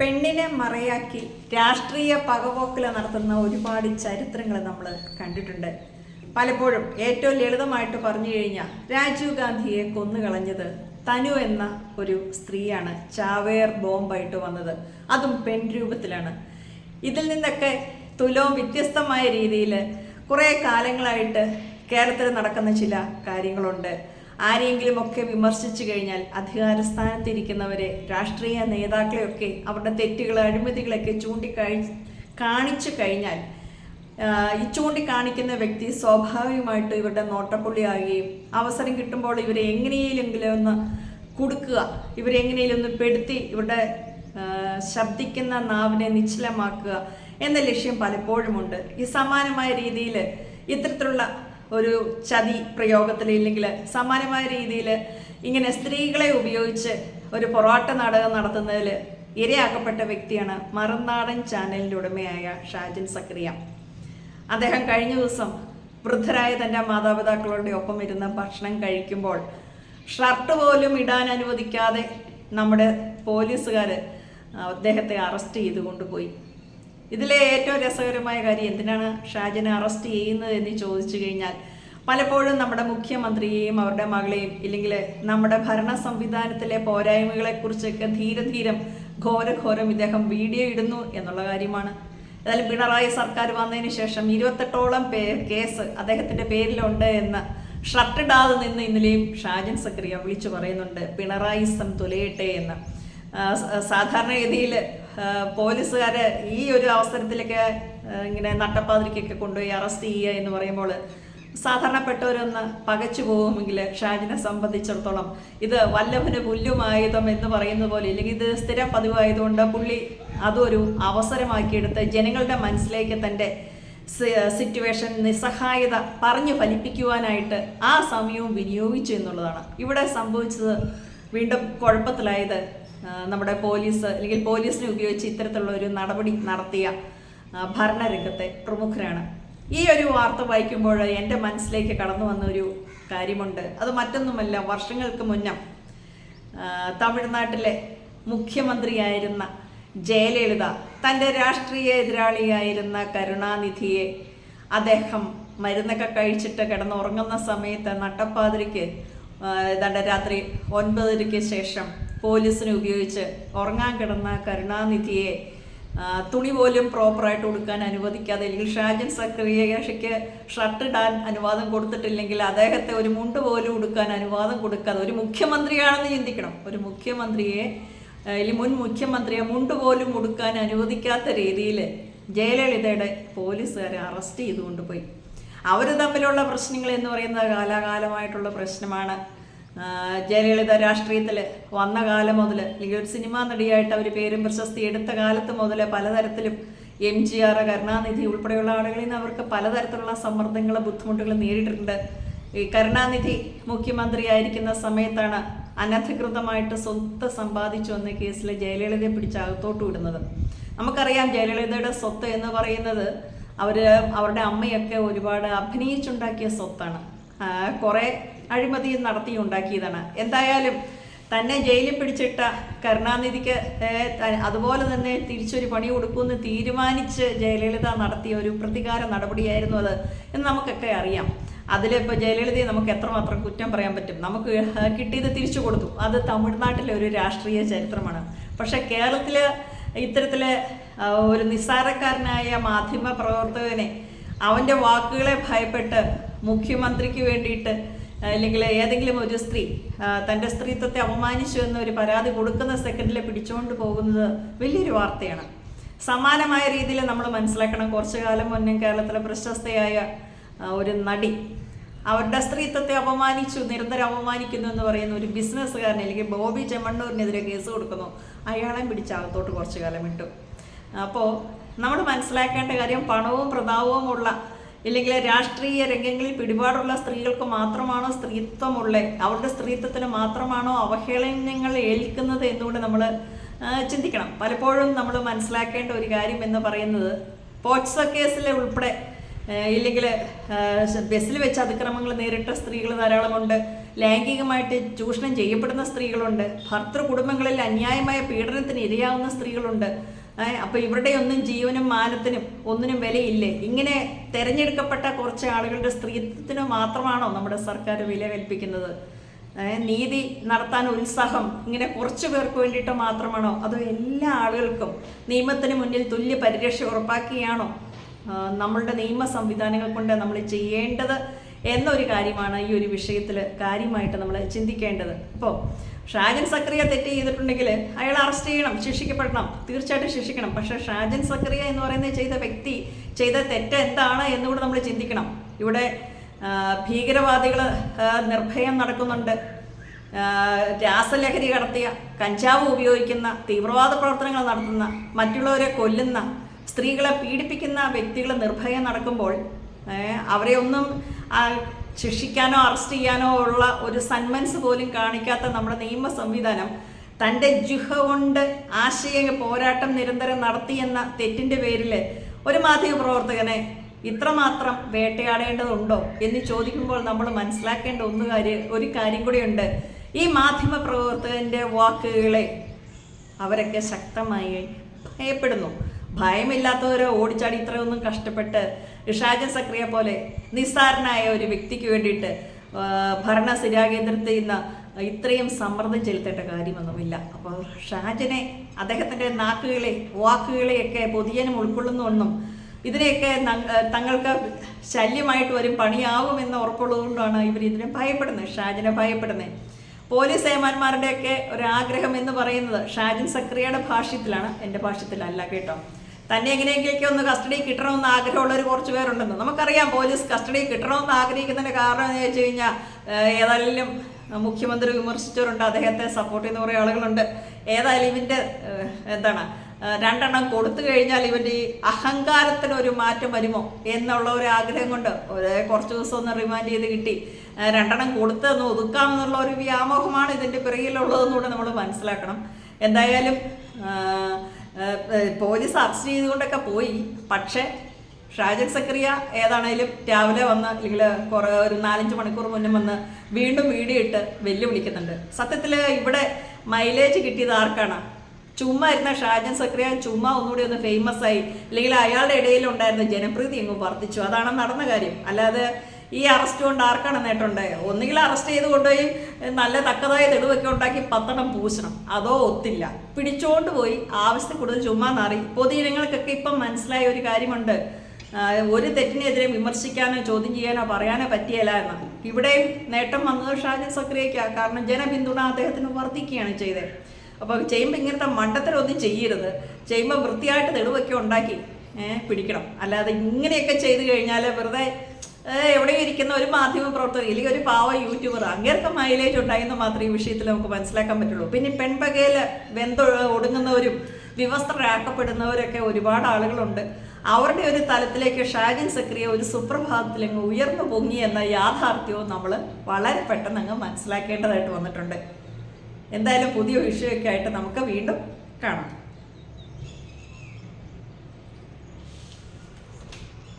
പെണ്ണിനെ മറയാക്കി രാഷ്ട്രീയ പകപോക്കൽ നടത്തുന്ന ഒരുപാട് ചരിത്രങ്ങൾ നമ്മൾ കണ്ടിട്ടുണ്ട്. പലപ്പോഴും ഏറ്റവും ലളിതമായിട്ട് പറഞ്ഞു കഴിഞ്ഞാൽ രാജീവ് ഗാന്ധിയെ കൊന്നുകളഞ്ഞത് തനു എന്ന ഒരു സ്ത്രീയാണ്. ചാവേർ ബോംബായിട്ട് വന്നത്. അതും പെൺ രൂപത്തിലാണ്. ഇതിൽ നിന്നൊക്കെ തുലവും വ്യത്യസ്തമായ രീതിയിൽ കുറേ കാലങ്ങളായിട്ട് കേരളത്തിൽ നടക്കുന്ന ചില കാര്യങ്ങളുണ്ട്. ആരെങ്കിലും ഒക്കെ വിമർശിച്ചു കഴിഞ്ഞാൽ അധികാരസ്ഥാനത്തിരിക്കുന്നവരെ രാഷ്ട്രീയ നേതാക്കളെയൊക്കെ അവരുടെ തെറ്റുകൾ അഴിമതികളൊക്കെ ചൂണ്ടിക്കാഴി കാണിച്ചു കഴിഞ്ഞാൽ ഈ ചൂണ്ടിക്കാണിക്കുന്ന വ്യക്തി സ്വാഭാവികമായിട്ട് ഇവരുടെ നോട്ടപ്പുള്ളിയാകുകയും അവസരം കിട്ടുമ്പോൾ ഇവരെ എങ്ങനെയെങ്കിലും ഒന്ന് കൊടുക്കുക ഇവരെ എങ്ങനെയെങ്കിലും ഒന്ന് പെടുത്തി ഇവരുടെ ശബ്ദിക്കുന്ന നാവിനെ നിശ്ചലമാക്കുക എന്ന ലക്ഷ്യം പലപ്പോഴുമുണ്ട്. ഈ സമാനമായ രീതിയിൽ ഇത്തരത്തിലുള്ള ഒരു ചതി പ്രയോഗത്തിൽ ഇല്ലെങ്കിൽ സമാനമായ രീതിയിൽ ഇങ്ങനെ സ്ത്രീകളെ ഉപയോഗിച്ച് ഒരു പൊറാട്ട നാടകം നടത്തുന്നതിൽ ഇരയാക്കപ്പെട്ട വ്യക്തിയാണ് മറുനാടൻ ചാനലിന്റെ ഉടമയായ ഷാജിൻ സക്രിയ. അദ്ദേഹം കഴിഞ്ഞ ദിവസം വൃദ്ധരായ തന്റെ മാതാപിതാക്കളുടെ ഒപ്പം ഇരുന്ന് ഭക്ഷണം കഴിക്കുമ്പോൾ ഷർട്ട് പോലും ഇടാൻ അനുവദിക്കാതെ നമ്മുടെ പോലീസുകാർ അദ്ദേഹത്തെ അറസ്റ്റ് ചെയ്ത് കൊണ്ടുപോയി ഇതിലെ ഏറ്റവും രസകരമായ കാര്യം എന്തിനാണ് ഷാജിനെ അറസ്റ്റ് ചെയ്യുന്നത് എന്ന് ചോദിച്ചു കഴിഞ്ഞാൽ പലപ്പോഴും നമ്മുടെ മുഖ്യമന്ത്രിയെയും അവരുടെ മകളെയും ഇല്ലെങ്കിൽ നമ്മുടെ ഭരണ സംവിധാനത്തിലെ പോരായ്മകളെക്കുറിച്ചൊക്കെ ധീരധീരം ഘോരഘോരം ഇദ്ദേഹം വീഡിയോ ഇടുന്നു എന്നുള്ള കാര്യമാണ്. ഏതായാലും പിണറായി സർക്കാർ വന്നതിന് ശേഷം ഇരുപത്തെട്ടോളം പേ കേസ് അദ്ദേഹത്തിന്റെ പേരിലുണ്ട് എന്ന് ഷർട്ടിടാതെ നിന്ന് ഇന്നലെയും ഷാജൻ സക്രിയ വിളിച്ചു പറയുന്നുണ്ട് പിണറായിസം തുലയട്ടെ എന്ന്. സാധാരണഗതിയിൽ പോലീസുകാര് ഈ ഒരു അവസരത്തിലേക്ക് ഇങ്ങനെ നട്ടപ്പാതിരിക്കൊക്കെ കൊണ്ടുപോയി അറസ്റ്റ് ചെയ്യുക എന്ന് പറയുമ്പോൾ സാധാരണപ്പെട്ടവരൊന്ന് പകച്ചു പോകുമെങ്കിൽ ഷാജിനെ സംബന്ധിച്ചിടത്തോളം ഇത് വല്ലഭന് പുല്ലുമായുധം എന്ന് പറയുന്ന പോലെ ഇല്ലെങ്കിൽ ഇത് സ്ഥിരം പതിവായതുകൊണ്ട് പുള്ളി അതൊരു അവസരമാക്കിയെടുത്ത് ജനങ്ങളുടെ മനസ്സിലേക്ക് തന്റെ സിറ്റുവേഷൻ നിസ്സഹായത പറഞ്ഞു ഫലിപ്പിക്കുവാനായിട്ട് ആ സമയവും വിനിയോഗിച്ചു എന്നുള്ളതാണ്. ഇവിടെ സംഭവിച്ചത് വീണ്ടും കുഴപ്പത്തിലായത് നമ്മുടെ പോലീസ് അല്ലെങ്കിൽ പോലീസിനെ ഉപയോഗിച്ച് ഇത്തരത്തിലുള്ള ഒരു നടപടി നടത്തിയ ഭരണരംഗത്തെ പ്രമുഖരാണ്. ഈ ഒരു വാർത്ത വായിക്കുമ്പോൾ എന്റെ മനസ്സിലേക്ക് കടന്നു വന്ന ഒരു കാര്യമുണ്ട്. അത് മറ്റൊന്നുമല്ല വർഷങ്ങൾക്ക് മുന്നം തമിഴ്നാട്ടിലെ മുഖ്യമന്ത്രിയായിരുന്ന ജയലളിത തന്റെ രാഷ്ട്രീയ എതിരാളിയായിരുന്ന കരുണാനിധിയെ അദ്ദേഹം മരുന്നൊക്കെ കഴിച്ചിട്ട് കിടന്നുറങ്ങുന്ന സമയത്ത് നട്ടപ്പാതിരിക്ക് ഏതാണ്ട് രാത്രി ഒൻപതരയ്ക്ക് ശേഷം പോലീസിനെ ഉപയോഗിച്ച് ഉറങ്ങാൻ കിടന്ന കരുണാനിധിയെ തുണി പോലും പ്രോപ്പറായിട്ട് കൊടുക്കാൻ അനുവദിക്കാതെ അല്ലെങ്കിൽ ഷാജൻ സക്രിയക്ക് ഷർട്ട് ഇടാൻ അനുവാദം കൊടുത്തിട്ടില്ലെങ്കിൽ അദ്ദേഹത്തെ ഒരു മുണ്ട് പോലും ഉടുക്കാൻ അനുവാദം കൊടുക്കാതെ ഒരു മുഖ്യമന്ത്രിയാണെന്ന് ചിന്തിക്കണം. ഒരു മുഖ്യമന്ത്രിയെ അല്ലെങ്കിൽ മുൻ മുഖ്യമന്ത്രിയെ മുണ്ട് പോലും ഉടുക്കാൻ അനുവദിക്കാത്ത രീതിയിൽ ജയലളിതയുടെ പോലീസുകാരെ അറസ്റ്റ് ചെയ്തുകൊണ്ട് കൊണ്ടുപോയി അവർ തമ്മിലുള്ള പ്രശ്നങ്ങൾ എന്ന് പറയുന്നത് കാലാകാലമായിട്ടുള്ള പ്രശ്നമാണ് ജയലളിത രാഷ്ട്രീയത്തിൽ വന്ന കാലം മുതൽ അല്ലെങ്കിൽ ഒരു സിനിമാ നടിയായിട്ട് അവർ പേരും പ്രശസ്തി എടുത്ത കാലത്ത് മുതൽ പലതരത്തിലും എം ജി ആർ കരുണാനിധി ഉൾപ്പെടെയുള്ള ആളുകളിൽ നിന്ന് അവർക്ക് പലതരത്തിലുള്ള സമ്മർദ്ദങ്ങളും ബുദ്ധിമുട്ടുകളും നേരിട്ടിട്ടുണ്ട്. ഈ കരുണാനിധി മുഖ്യമന്ത്രി ആയിരിക്കുന്ന സമയത്താണ് അനധികൃതമായിട്ട് സ്വത്ത് സമ്പാദിച്ചു വന്ന കേസിൽ ജയലളിതയെ പിടിച്ച് അകത്തോട്ട് വിടുന്നത്. നമുക്കറിയാം ജയലളിതയുടെ സ്വത്ത് എന്ന് പറയുന്നത് അവർ അവരുടെ അമ്മയൊക്കെ ഒരുപാട് അഭിനയിച്ചുണ്ടാക്കിയ സ്വത്താണ്. കുറേ അഴിമതി നടത്തി ഉണ്ടാക്കിയതാണ് എന്തായാലും തന്നെ ജയിലിൽ പിടിച്ചിട്ട കരുണാനിധിക്ക് അതുപോലെ തന്നെ തിരിച്ചൊരു പണി കൊടുക്കുമെന്ന് തീരുമാനിച്ച് ജയലളിത നടത്തിയ ഒരു പ്രതികാര നടപടിയായിരുന്നു അത് എന്ന് നമുക്കൊക്കെ അറിയാം. അതിലിപ്പോൾ ജയലളിതയെ നമുക്ക് എത്രമാത്രം കുറ്റം പറയാൻ പറ്റും? നമുക്ക് കിട്ടിയത് തിരിച്ചു കൊടുത്തു. അത് തമിഴ്നാട്ടിലെ ഒരു രാഷ്ട്രീയ ചരിത്രമാണ്. പക്ഷേ കേരളത്തിൽ ഇത്തരത്തിൽ ഒരു നിസ്സാരക്കാരനായ മാധ്യമ പ്രവർത്തകനെ അവന്റെ വാക്കുകളെ ഭയപ്പെട്ട് മുഖ്യമന്ത്രിക്ക് വേണ്ടിയിട്ട് അല്ലെങ്കിൽ ഏതെങ്കിലും ഒരു സ്ത്രീ തന്റെ സ്ത്രീത്വത്തെ അപമാനിച്ചു എന്നൊരു പരാതി കൊടുക്കുന്ന സെക്കൻഡിൽ പിടിച്ചുകൊണ്ട് പോകുന്നത് വലിയൊരു വാർത്തയാണ്. സമാനമായ രീതിയിൽ നമ്മൾ മനസ്സിലാക്കണം. കുറച്ചു കാലം മുന്നേ കേരളത്തിലെ പ്രശസ്തയായ ഒരു നടി അവരുടെ സ്ത്രീത്വത്തെ അപമാനിച്ചു നിരന്തരം അപമാനിക്കുന്നു എന്ന് പറയുന്ന ഒരു ബിസിനസ്സുകാരൻ അല്ലെങ്കിൽ ബോബി ചെമ്മണ്ണൂരിനെതിരെ കേസ് കൊടുക്കുന്നു. അയാളെ പിടിച്ച് അകത്തോട്ട് കുറച്ചു കാലം ഇട്ടു. അപ്പോൾ നമ്മൾ മനസ്സിലാക്കേണ്ട കാര്യം പണവും പ്രതാപവും ഉള്ള ഇല്ലെങ്കിൽ രാഷ്ട്രീയ രംഗങ്ങളിൽ പിടിപാടുള്ള സ്ത്രീകൾക്ക് മാത്രമാണോ സ്ത്രീത്വമുള്ള? അവരുടെ സ്ത്രീത്വത്തിന് മാത്രമാണോ അവഹേളനങ്ങൾ ഏൽക്കുന്നത് എന്നുകൂടെ നമ്മൾ ചിന്തിക്കണം. പലപ്പോഴും നമ്മൾ മനസ്സിലാക്കേണ്ട ഒരു കാര്യം എന്ന് പറയുന്നത് പോക്സോ കേസിലെ ഉൾപ്പെടെ ഇല്ലെങ്കിൽ ബസ്സിൽ വെച്ച് അതിക്രമങ്ങൾ നേരിട്ട സ്ത്രീകൾ ധാരാളമുണ്ട്. ലൈംഗികമായിട്ട് ചൂഷണം ചെയ്യപ്പെടുന്ന സ്ത്രീകളുണ്ട്. ഭർത്തൃ കുടുംബങ്ങളിൽ അന്യായമായ പീഡനത്തിന് ഇരയാവുന്ന സ്ത്രീകളുണ്ട്. ഏഹ് അപ്പൊ ഇവരുടെയൊന്നും ജീവനും മാനത്തിനും ഒന്നിനും വിലയില്ലേ? ഇങ്ങനെ തെരഞ്ഞെടുക്കപ്പെട്ട കുറച്ച് ആളുകളുടെ സ്ത്രീത്വത്തിന് മാത്രമാണോ നമ്മുടെ സർക്കാർ വില കൽപ്പിക്കുന്നത് നീതി നടത്താൻ ഉത്സാഹം ഇങ്ങനെ കുറച്ചു പേർക്ക് വേണ്ടിയിട്ട് മാത്രമാണോ? അതോ എല്ലാ ആളുകൾക്കും നിയമത്തിന് മുന്നിൽ തുല്യ പരിരക്ഷ ഉറപ്പാക്കിയാണോ? നമ്മളുടെ നിയമ സംവിധാനങ്ങൾ കൊണ്ട് നമ്മൾ ചെയ്യേണ്ടത് എന്നൊരു കാര്യമാണ് ഈ ഒരു വിഷയത്തിൽ കാര്യമായിട്ട് നമ്മൾ ചിന്തിക്കേണ്ടത്. ഇപ്പോൾ ഷാജൻ സക്രിയ തെറ്റ് ചെയ്തിട്ടുണ്ടെങ്കിൽ അയാൾ അറസ്റ്റ് ചെയ്യണം ശിക്ഷിക്കപ്പെടണം തീർച്ചയായിട്ടും ശിക്ഷിക്കണം. പക്ഷെ ഷാജൻ സക്രിയ എന്ന് പറയുന്ന ചെയ്ത വ്യക്തി ചെയ്ത തെറ്റ് എന്താണ് എന്നുകൂടെ നമ്മൾ ചിന്തിക്കണം. ഇവിടെ ഭീകരവാദികൾ നിർഭയം നടക്കുന്നുണ്ട്. രാസലഹരി കടത്തിയ കഞ്ചാവ് ഉപയോഗിക്കുന്ന തീവ്രവാദ പ്രവർത്തനങ്ങൾ നടത്തുന്ന മറ്റുള്ളവരെ കൊല്ലുന്ന സ്ത്രീകളെ പീഡിപ്പിക്കുന്ന വ്യക്തികൾ നിർഭയം നടക്കുമ്പോൾ അവരെ ഒന്നും ശിക്ഷിക്കാനോ അറസ്റ്റ് ചെയ്യാനോ ഉള്ള ഒരു സന്മൻസ് പോലും കാണിക്കാത്ത നമ്മുടെ നിയമ സംവിധാനം തന്റെ ജുഹ കൊണ്ട് ആശയ പോരാട്ടം നിരന്തരം നടത്തിയെന്ന തെറ്റിന്റെ പേരിൽ ഒരു മാധ്യമ പ്രവർത്തകനെ ഇത്രമാത്രം വേട്ടയാടേണ്ടതുണ്ടോ എന്ന് ചോദിക്കുമ്പോൾ നമ്മൾ മനസ്സിലാക്കേണ്ട ഒന്ന് കാര്യം ഒരു കാര്യം കൂടിയുണ്ട്. ഈ മാധ്യമ പ്രവർത്തകന്റെ വാക്കുകളെ അവരൊക്കെ ശക്തമായി ഭയപ്പെടുന്നു. ഭയമില്ലാത്തവരോ ഓടിച്ചാടി ഇത്രയൊന്നും കഷ്ടപ്പെട്ട് ഋഷാജ സക്രിയ പോലെ നിസ്സാരനായ ഒരു വ്യക്തിക്ക് വേണ്ടിയിട്ട് ഭരണ സ്ഥിരാകേന്ദ്രത്തിൽ നിന്ന് ഇത്രയും സമ്മർദ്ദം ചെലുത്തേണ്ട കാര്യമൊന്നുമില്ല. അപ്പോൾ ഷാജനെ അദ്ദേഹത്തിന്റെ നാക്കുകളെ വാക്കുകളെയൊക്കെ പൊതുജനം ഉൾക്കൊള്ളുന്നുവെന്നും ഇതിനെയൊക്കെ തങ്ങൾക്ക് ശല്യമായിട്ട് വരും പണിയാവുമെന്ന് ഉറപ്പുള്ളതുകൊണ്ടാണ് ഇവർ ഇതിനെ ഭയപ്പെടുന്നത് ഷാജനെ ഭയപ്പെടുന്നത്. പോലീസ് ഏമാന്മാരുടെയൊക്കെ ഒരു ആഗ്രഹം എന്ന് പറയുന്നത് ഷാജൻ സക്രിയയുടെ ഭാഷ്യത്തിലാണ്. എന്റെ ഭാഷ്യത്തിലല്ല കേട്ടോ. തന്നെ എങ്ങനെയെങ്കിലൊക്കെ ഒന്ന് കസ്റ്റഡി കിട്ടണമെന്ന് ആഗ്രഹമുള്ളവർ കുറച്ച് പേരുണ്ടെന്ന്. നമുക്കറിയാം പോലീസ് കസ്റ്റഡി കിട്ടണമെന്ന് ആഗ്രഹിക്കുന്നതിന്റെ കാരണം എന്ന് വെച്ച് കഴിഞ്ഞാൽ ഏതായാലും മുഖ്യമന്ത്രി വിമർശിച്ചവരുണ്ട് അദ്ദേഹത്തെ സപ്പോർട്ട് ചെയ്യുന്ന കുറേ ആളുകളുണ്ട്. ഏതായാലും ഇവന്റെ എന്താണ് രണ്ടെണ്ണം കൊടുത്തു കഴിഞ്ഞാൽ ഇവന്റെ ഈ അഹങ്കാരത്തിന് ഒരു മാറ്റം വരുമോ എന്നുള്ള ഒരു ആഗ്രഹം കൊണ്ട് ഒരു കുറച്ച് ദിവസം ഒന്ന് റിമാൻഡ് ചെയ്ത് കിട്ടി. രണ്ടെണ്ണം രണ്ടെണ്ണം ഒതുക്കാം എന്നുള്ള ഒരു വ്യാമോഹമാണ് ഇതിന്റെ പിറകിലുള്ളതെന്നുകൂടെ നമ്മൾ മനസ്സിലാക്കണം. എന്തായാലും പോലീസ് അറസ്റ്റ് ചെയ്തുകൊണ്ടൊക്കെ പോയി. പക്ഷേ ഷാജൻ സക്രിയ ഏതാണേലും രാവിലെ വന്ന് അല്ലെങ്കിൽ കുറേ ഒരു നാലഞ്ച് മണിക്കൂർ മുന്നേ വന്ന് വീണ്ടും വീഡിയോ ഇട്ട് വെല്ലുവിളിക്കുന്നുണ്ട്. സത്യത്തിൽ ഇവിടെ മൈലേജ് കിട്ടിയത് ആർക്കാണ്? ചുമ്മാ ഇരുന്ന ഷാജൻ സക്രിയ ചുമ്മാ ഒന്നുകൂടി ഒന്ന് ഫേമസ് ആയി അല്ലെങ്കിൽ അയാളുടെ ഇടയിൽ ഉണ്ടായിരുന്ന ജനപ്രീതി അങ്ങ് വർദ്ധിച്ചു. അതാണ് നടന്ന കാര്യം. അല്ലാതെ ഈ അറസ്റ്റ് കൊണ്ട് ആർക്കാണ് നേട്ടമുണ്ട് ഒന്നുകിൽ അറസ്റ്റ് ചെയ്ത് കൊണ്ടുപോയി നല്ല തക്കതായ തെളിവൊക്കെ ഉണ്ടാക്കി പത്തണം പൂശണം. അതോ ഒത്തില്ല. പിടിച്ചോണ്ട് പോയി. ആവശ്യത്തിൽ കൂടുതൽ ചുമ്മാ നാറി. പൊതുജനങ്ങൾക്കൊക്കെ ഇപ്പം മനസ്സിലായ ഒരു കാര്യമുണ്ട്. ഒരു തെറ്റിനെതിരെ വിമർശിക്കാനോ ചോദ്യം ചെയ്യാനോ പറയാനോ പറ്റിയല്ല എന്ന് ഇവിടെയും നേട്ടം വന്നത് ഷാജൻ സക്രിയയ്ക്കാണ് കാരണം ജനപിന്തുണ അദ്ദേഹത്തിന് വർദ്ധിക്കുകയാണ് ചെയ്തത് അപ്പോൾ ചെയ്യുമ്പോൾ ഇങ്ങനത്തെ മണ്ടത്തരൊന്നും ചെയ്യരുത്. ചെയ്യുമ്പോൾ വൃത്തിയായിട്ട് തെളിവൊക്കെ ഉണ്ടാക്കി പിടിക്കണം. അല്ലാതെ ഇങ്ങനെയൊക്കെ ചെയ്തു കഴിഞ്ഞാൽ വെറുതെ എവിടെയോ ഇരിക്കുന്ന ഒരു മാധ്യമ പ്രവർത്തകർ ഇല്ലെങ്കിൽ ഒരു പാവ യൂട്യൂബർ അങ്ങേർക്ക് മൈലേജ് ഉണ്ടായെന്ന് മാത്രമേ ഈ വിഷയത്തിൽ നമുക്ക് മനസ്സിലാക്കാൻ പറ്റുള്ളൂ. പിന്നെ പെൺപകയിൽ വെന്ത ഒടുങ്ങുന്നവരും വിവസ്ത്രരാക്കപ്പെടുന്നവരൊക്കെ ഒരുപാട് ആളുകളുണ്ട്. അവരുടെ ഒരു തലത്തിലേക്ക് ഷാജിൻ സക്രിയ ഒരു സുപ്രഭാതത്തിലങ്ങ് ഉയർന്നു പൊങ്ങി എന്ന യാഥാർത്ഥ്യവും നമ്മൾ വളരെ പെട്ടെന്ന് അങ്ങ് മനസ്സിലാക്കേണ്ടതായിട്ട് വന്നിട്ടുണ്ട്. എന്തായാലും പുതിയ വിഷയമൊക്കെ ആയിട്ട് നമുക്ക് വീണ്ടും കാണാം.